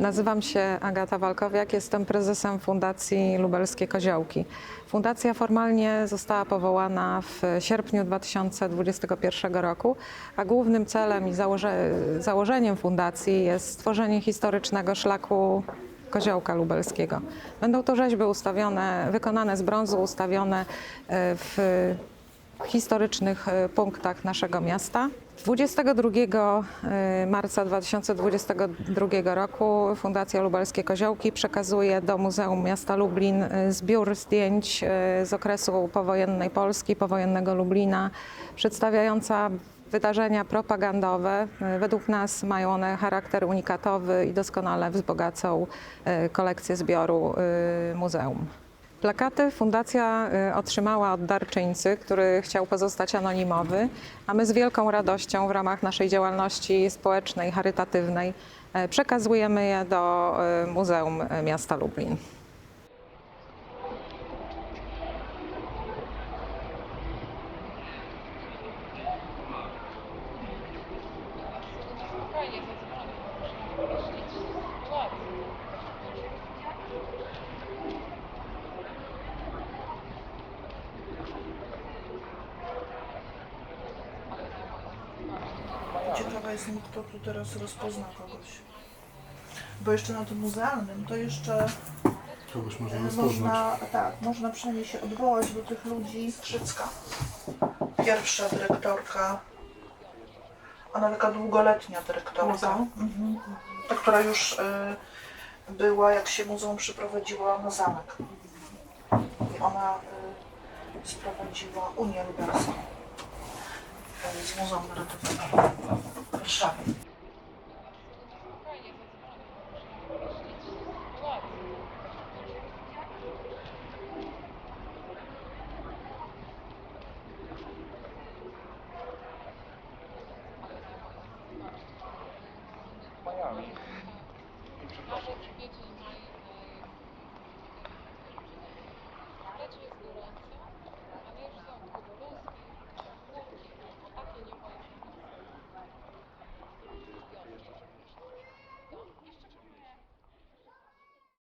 Nazywam się Agata Walkowiak, jestem prezesem Fundacji Lubelskie Koziołki. Fundacja formalnie została powołana w sierpniu 2021 roku, a głównym celem i założe, założeniem fundacji jest stworzenie historycznego szlaku Koziołka Lubelskiego. Będą to rzeźby ustawione, wykonane z brązu, ustawione e, w historycznych e, punktach naszego miasta. 22 e, marca 2022 roku Fundacja Lubelskie Koziołki przekazuje do Muzeum Miasta Lublin e, zbiór zdjęć z okresu powojennej Polski, powojennego Lublina, przedstawiająca wydarzenia propagandowe. Według nas mają one charakter unikatowy i doskonale wzbogacą kolekcję zbioru muzeum. Plakaty fundacja y, otrzymała od darczyńcy, który chciał pozostać anonimowy, a my z wielką radością w ramach naszej działalności społecznej, charytatywnej y, przekazujemy je do y, Muzeum Miasta Lublin. Ciekawa jestem, kto tu teraz rozpozna kogoś. Bo jeszcze na tym muzealnym to jeszcze Kogoś można e, rozpoznać. można, tak, można przynajmniej się odwołać do tych ludzi. Krzycka, pierwsza dyrektorka, ona taka długoletnia dyrektorka, Muzeum? mhm. ta, która już e, była, jak się muzeum przyprowadziło na zamek. I ona e, sprowadziła Unię Lubelską z Muzeum Narodowego w Warszawie.